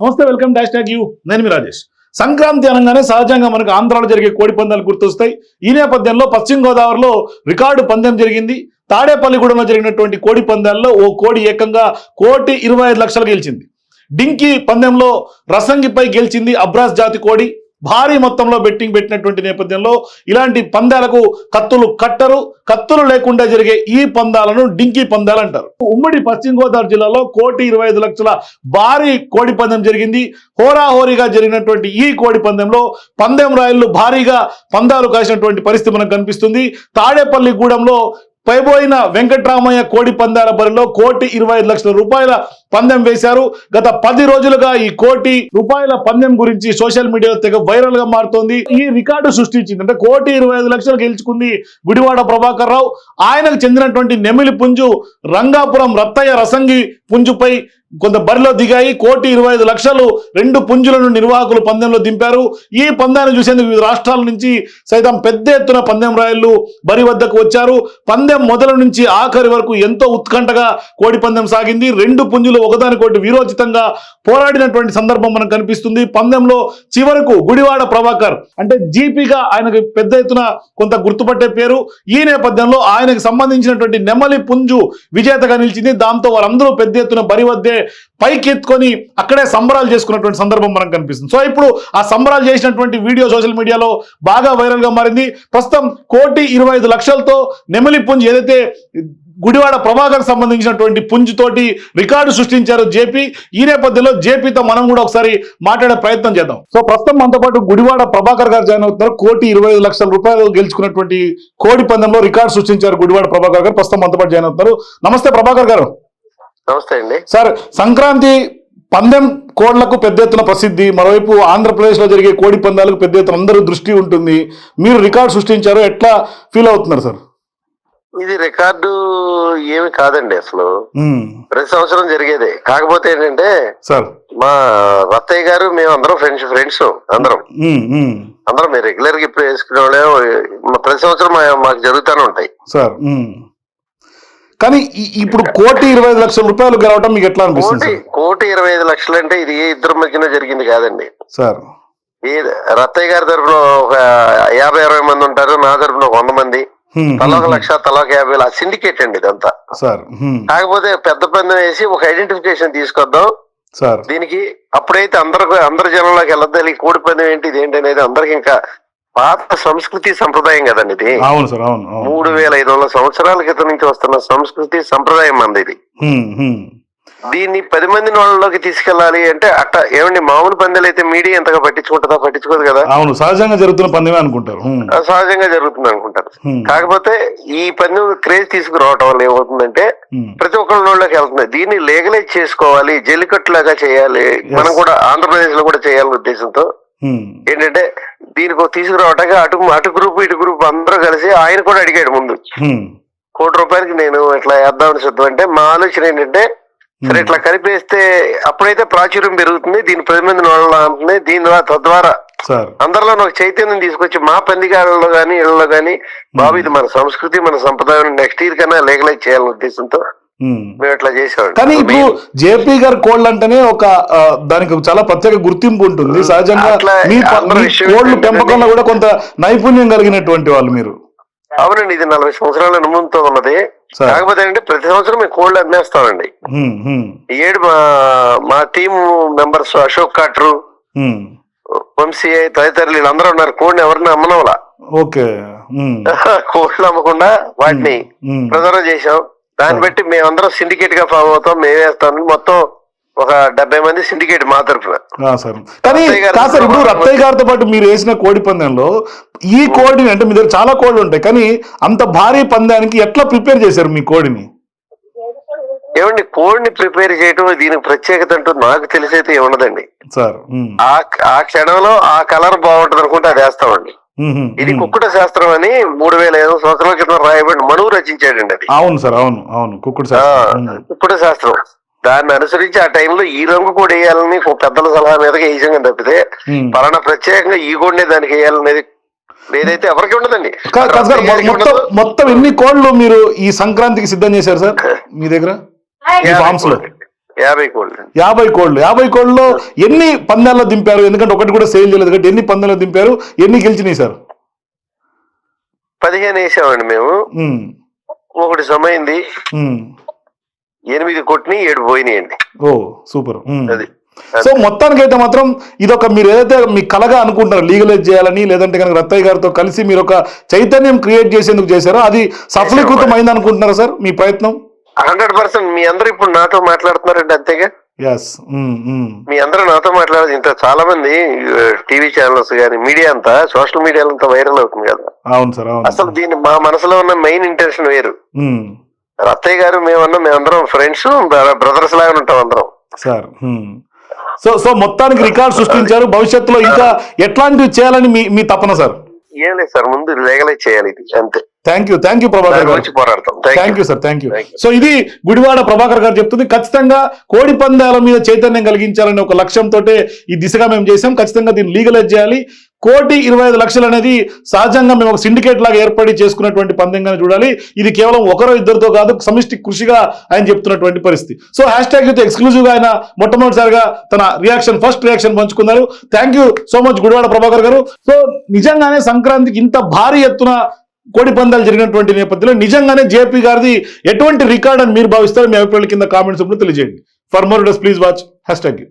నమస్తే welcome dash tag you. నేను మీ రాజేష్. సంక్రాంతి అనగానే సహజంగా మనకు ఆంధ్రాలో జరిగే కోడి పందాలు గుర్తొస్తాయి. ఈ నేపథ్యంలో పశ్చిమ గోదావరిలో రికార్డు పందెం జరిగింది. తాడేపల్లిగూడెంలో జరిగినటువంటి కోడి పందాల్లో ఓ కోడి ఏకంగా కోటి ఇరవై ఐదు లక్షలు గెలిచింది. డింకీ పందెంలో రసంగిపై గెలిచింది అబ్రాస్ జాతి కోడి. భారీ మొత్తంలో బెట్టింగ్ పెట్టినటువంటి నేపథ్యంలో ఇలాంటి పందాలకు కత్తులు కట్టరు కత్తులు లేకుండా జరిగే ఈ పందాలను డింకీ పందాలు అంటారు. ఉమ్మడి పశ్చిమ గోదావరి జిల్లాలో కోటి ఇరవై ఐదు లక్షల భారీ కోడి పందెం జరిగింది. హోరాహోరీగా జరిగినటువంటి ఈ కోడి పందెంలో పందెం రాయళ్ళు భారీగా పందాలు కాసినటువంటి పరిస్థితి మనకు కనిపిస్తుంది. తాడేపల్లి గూడెంలో పైబోయిన వెంకట్రామయ్య కోడి పందాల బరిలో కోటి ఇరవై ఐదు లక్షల రూపాయల పందెం వేశారు. గత పది రోజులుగా ఈ కోటి రూపాయల పందెం గురించి సోషల్ మీడియాలో తెగ వైరల్గా మారుతోంది. ఈ రికార్డు సృష్టించింది. అంటే కోటి ఇరవై ఐదు లక్షలు గెలుచుకుంది గుడివాడ ప్రభాకర్ రావు. ఆయనకు చెందినటువంటి నెమిలి పుంజు రంగాపురం రత్తయ్య రసంగి పుంజుపై కొంత బరిలో దిగాయి. కోటి ఇరవై ఐదు లక్షలు రెండు పుంజులను నిర్వాహకులు పందెంలో దింపారు. ఈ పందాన్ని చూసేందుకు వివిధ రాష్ట్రాల నుంచి సైతం పెద్ద ఎత్తున పందెం రాయళ్ళు బరి వద్దకు వచ్చారు. పందెం మొదల నుంచి ఆఖరి వరకు ఎంతో ఉత్కంఠగా కోడి పందెం సాగింది. రెండు పుంజులు ఒకదానికొకటి వీరోచితంగా పోరాడినటువంటి సందర్భం మనకు కనిపిస్తుంది. పందెంలో చివరకు గుడివాడ ప్రభాకర్ అంటే జీపీగా ఆయనకు పెద్ద ఎత్తున కొంత గుర్తుపట్టే పేరు. ఈ నేపథ్యంలో ఆయనకు సంబంధించినటువంటి నెమలి పుంజు విజేతగా నిలిచింది. దాంతో వారందరూ పెద్ద ఎత్తున బరి వద్దే పైకెత్తుకొని అక్కడే సంబరాలు చేసుకున్నటువంటి సందర్భం మనకు కనిపిస్తుంది. సో ఇప్పుడు ఆ సంబరాలు చేసినటువంటి వీడియో సోషల్ మీడియాలో బాగా వైరల్గా మారింది. ప్రస్తుతం కోటి ఇరవై ఐదు లక్షలతో నెమలి పుంజ్ ఏదైతే గుడివాడ ప్రభాకర్ సంబంధించినటువంటి పుంజుతోటి రికార్డు సృష్టించారు జేపీ ఈ నేపథ్యంలో జేపీతో మనం కూడా ఒకసారి మాట్లాడే ప్రయత్నం చేద్దాం. సో ప్రస్తుతం మనతో పాటు గుడివాడ ప్రభాకర్ గారు జాయిన్ అవుతున్నారు. కోటి ఇరవై ఐదు లక్షల రూపాయలు గెలుచుకున్నటువంటి కోడి పందెంలో రికార్డు సృష్టించారు గుడివాడ ప్రభాకర్ గారు. ప్రస్తుతం మనతో పాటు జాయిన్ అవుతున్నారు. నమస్తే ప్రభాకర్ గారు. నమస్తే అండి. సార్ సంక్రాంతి పందెం కోడ్లకు పెద్ద ఎత్తున ప్రసిద్ధి మరోవైపు ఆంధ్రప్రదేశ్లో జరిగే కోడి పందాలకు పెద్ద ఎత్తున అందరూ దృష్టి ఉంటుంది. మీరు రికార్డు సృష్టించారు ఎట్లా ఫీల్ అవుతున్నారు సార్? ఇది రికార్డు ఏమి కాదండి అసలు. ప్రతి సంవత్సరం జరిగేదే. కాకపోతే ఏంటంటే సార్. మా రత్తయ్య గారు మేము అందరం ఫ్రెండ్స్ ఫ్రెండ్స్ అందరం. అందరం రెగ్యులర్గా ఇప్పుడు వేసుకునే వాళ్ళే. ప్రతి సంవత్సరం మాకు జరుగుతూనే ఉంటాయి. సార్. కానీ ఇప్పుడు కోటి ఇరవై ఐదు లక్షల రూపాయలు గెలవటం మీకు ఎట్లా అనిపిస్తుంది కోటి ఇరవై ఐదు లక్షలు అంటే ఇది ఏ ఇద్దరి మధ్యన జరిగింది కాదండి. సార్. ఈ రత్తయ్య గారి తరఫున ఒక యాభై అరవై మంది ఉంటారు నా తరఫున ఒక వంద మంది. ఉమ్, తలా ఒక ఉమ్, లక్ష తలా ఒక యాభై వేలు సిండికేట్ అండి ఇదంతా. కాకపోతే పెద్ద పందెం వేసి ఒక ఐడెంటిఫికేషన్ తీసుకొద్దాం. సార్. దీనికి అప్పుడైతే అందరు అందరి జనంలోకి వెళ్ళద్దాలి ఈ కోడి పందెం ఏంటి ఇది ఏంటి అనేది అందరికి ఇంకా పాత సంస్కృతి సంప్రదాయం కదండి ఇది. అవును సార్ అవును మూడు వేల ఐదు వందల సంవత్సరాల క్రితం నుంచి వస్తున్న సంస్కృతి సంప్రదాయం మంది ఇది. దీన్ని పది మంది వాళ్ళలోకి తీసుకెళ్ళాలి అంటే అట్ట ఏమండి మామూలు పందెలు అయితే మీడియా ఎంతగా పట్టించుకుంటుందా పట్టించుకోదు కదా. అవును సహజంగా జరుగుతున్న పందెమే అనుకుంటారు. అది సహజంగా జరుగుతుంది అనుకుంటారు. కాకపోతే ఈ పందెం క్రేజ్ తీసుకురావటం వల్ల ఏమవుతుందంటే ప్రతి ఒక్కళ్ళలోకి వెళ్తుంది. దీన్ని లీగలైజ్ చేసుకోవాలి జల్లికట్టులాగా చేయాలి. మనం కూడా ఆంధ్రప్రదేశ్లో కూడా చేయాలనే ఉద్దేశంతో ఏంటంటే దీనికి తీసుకురావటానికి అటు అటు గ్రూప్ ఇటు గ్రూప్ అందరూ కలిసి ఆయన కూడా అడిగాడు ముందు. కోటి రూపాయలకి నేను ఇట్లా వేద్దామని సిద్ధం అంటే మా ఆలోచన ఏంటంటే సరే ఇట్లా కలిపేస్తే అప్పుడైతే ప్రాచుర్యం పెరుగుతుంది దీని పది మంది నోళ్ళ ఉంటుంది దీని ద్వారా తద్వారా అందరిలో ఒక చైతన్యం తీసుకొచ్చి మా పందిగాళ్ళలో గానీ ఇళ్ళలో గానీ బాబు ఇది మన సంస్కృతి మన సంప్రదాయం నెక్స్ట్ ఇయర్ కన్నా లీగలైజ్ చేయాలనే ఉద్దేశంతో ఇట్లా కానీ ఇప్పుడు జేపీ గారి కోళ్ళు అంటేనే ఒక దానికి చాలా ప్రత్యేక గుర్తింపు ఉంటుంది. సహజంగా మీ కోళ్ళు పెంపకంలో కూడా కొంత నైపుణ్యం కలిగినటువంటి వాళ్ళు మీరు. అవునండి ఇది నలభై సంవత్సరాల అనుభవంతో ఉన్నది. కాకపోతే ఏంటంటే ప్రతి సంవత్సరం మేము కోళ్ళు అమ్మేస్తామండి. ఏడు మా మా టీమ్ మెంబర్స్ అశోక్ కాట్రు. వంశీ తదితరులు వీళ్ళందరూ ఉన్నారు. కోడిని ఎవరిని అమ్మనవలా? ఓకే. కోళ్ళు అమ్మకుండా వాటిని. ప్రిజర్వ్ చేసాం దాన్ని బట్టి మేమందరం సిండికేట్గా ఫామ్ అవుతాం మేమేస్తాం మొత్తం ఒక డెబ్బై మంది సిండికేట్ మా తరఫున కానీ సార్ ఇప్పుడు రత్తయ్య గారితో పాటు మీరు వేసిన కోడి పందెంలో ఈ కోడిని అంటే మీ దగ్గర చాలా కోళ్ళు ఉంటాయి కానీ అంత భారీ పందానికి ఎట్లా ప్రిపేర్ చేశారు మీ కోడిని? ఏమండి కోడిని ప్రిపేర్ చేయటం దీనికి ప్రత్యేకత అంటూ నాకు తెలిసైతే ఏమున్నదండి సార్ ఆ ఆ క్షణంలో ఆ కలర్ బాగుంటది అనుకుంటే అది వేస్తామండి. ఇది. కుక్కుట శాస్త్రం అని మూడు వేల ఐదు సంవత్సరాల క్రితం రాయబడి మనువు రచించాడండి అది. అవును సార్ అవును అవును కుక్కుడు ఉమ్, కుక్కుట శాస్త్రం. దాన్ని అనుసరించి ఆ టైంలో ఈ రంగు కూడా వేయాలని పెద్దల సలహా మీదకి వేసాం తప్పితే. పలానా ప్రత్యేకంగా ఈ కోడినే దానికి వేయాలనేది ఏదైతే ఎవరికి ఉండదండి. మొత్తం ఎన్ని కోళ్ళు మీరు ఈ సంక్రాంతికి సిద్ధం చేశారు సార్ మీ దగ్గర? లో. యాభై కోళ్ళు. యాభై కోళ్ళు. యాభై కోళ్ళలో ఎన్ని పందాల్లో దింపారు? ఎందుకంటే ఒకటి కూడా సేల్ చేయలేదు. కాబట్టి ఎన్ని పందాల్లో దింపారు? ఎన్ని గెలిచినాయి సార్? పదిహేను వేసామండి మేము. ఒకటి సమయింది. ఎనిమిది కొట్టిని ఏడు పోయినాయండి. ఓ సూపర్. అది. సో మొత్తానికి అయితే మాత్రం ఇదొక మీరు ఏదైతే మీ కలగా అనుకుంటారో లీగలైజ్ చేయాలని లేదంటే కనుక రత్తయ్య గారితో కలిసి మీరు ఒక చైతన్యం క్రియేట్ చేసేందుకు చేశారో అది సఫలీకృతం అయింది అనుకుంటున్నారా సార్ మీ ప్రయత్నం? హండ్రెడ్ పర్సెంట్ మీ అందరూ ఇప్పుడు నాతో మాట్లాడుతున్నారండి అంతేగా? మీ అందరూ నాతో మాట్లాడదు ఇంత చాలా మంది టీవీ ఛానల్స్ కానీ మీడియా అంతా సోషల్ మీడియాలో అంతా వైరల్ అవుతుంది కదా? అవును సార్ అసలు దీని మా మనసులో ఉన్న మెయిన్ ఇంటెన్షన్ వేరు. ఉమ్, రత్తయ్య గారు మేమన్నా మేమందరం ఫ్రెండ్స్ బ్రదర్స్ లాగా ఉంటాం అందరం. సార్. సో సో మొత్తానికి రికార్డ్ సృష్టించారు. భవిష్యత్తులో ఇంకా ఎట్లాంటివి చేయాలని మీ మీ తపన సార్? ఏం లేదు సార్ ముందు లీగలైజ్ చేయాలి ఇది అంతే. Thank you thank you Prabhakar garu. Thank you sir thank you. So ఇది గుడివాడ ప్రభాకర్ గారు చెప్తుంది ఖచ్చితంగా కోడి పందాల మీద చైతన్యం కలిగించాలనే ఒక లక్ష్యంతో ఈ దిశగా మేము చేసాం ఖచ్చితంగా దీన్ని లీగలైజ్ చేయాలి. కోటి ఇరవై ఐదు లక్షలు అనేది సహజంగా మేము ఒక సిండికేట్ లాగా ఏర్పడి చేసుకున్నటువంటి పందెంగానే చూడాలి. ఇది కేవలం ఒకరో ఇద్దరితో కాదు సమిష్టి కృషిగా ఆయన చెప్తున్నటువంటి పరిస్థితి. సో హ్యాష్ ట్యాగ్ అయితే ఎక్స్క్లూజివ్గా ఆయన మొట్టమొదటిసారిగా తన రియాక్షన్ ఫస్ట్ రియాక్షన్ పంచుకున్నారు. Thank you so much Gudivada Prabhakar గారు. సో నిజంగానే సంక్రాంతికి ఇంత భారీ ఎత్తున కోడి పందాలు జరిగినటువంటి నేపథ్యంలో నిజంగానే జేపీ గారిది ఎటువంటి రికార్డ్ అని మీరు భావిస్తారు మీ అభిప్రాయాల కింద కామెంట్స్ తెలియజేయండి. For more does please watch hashtag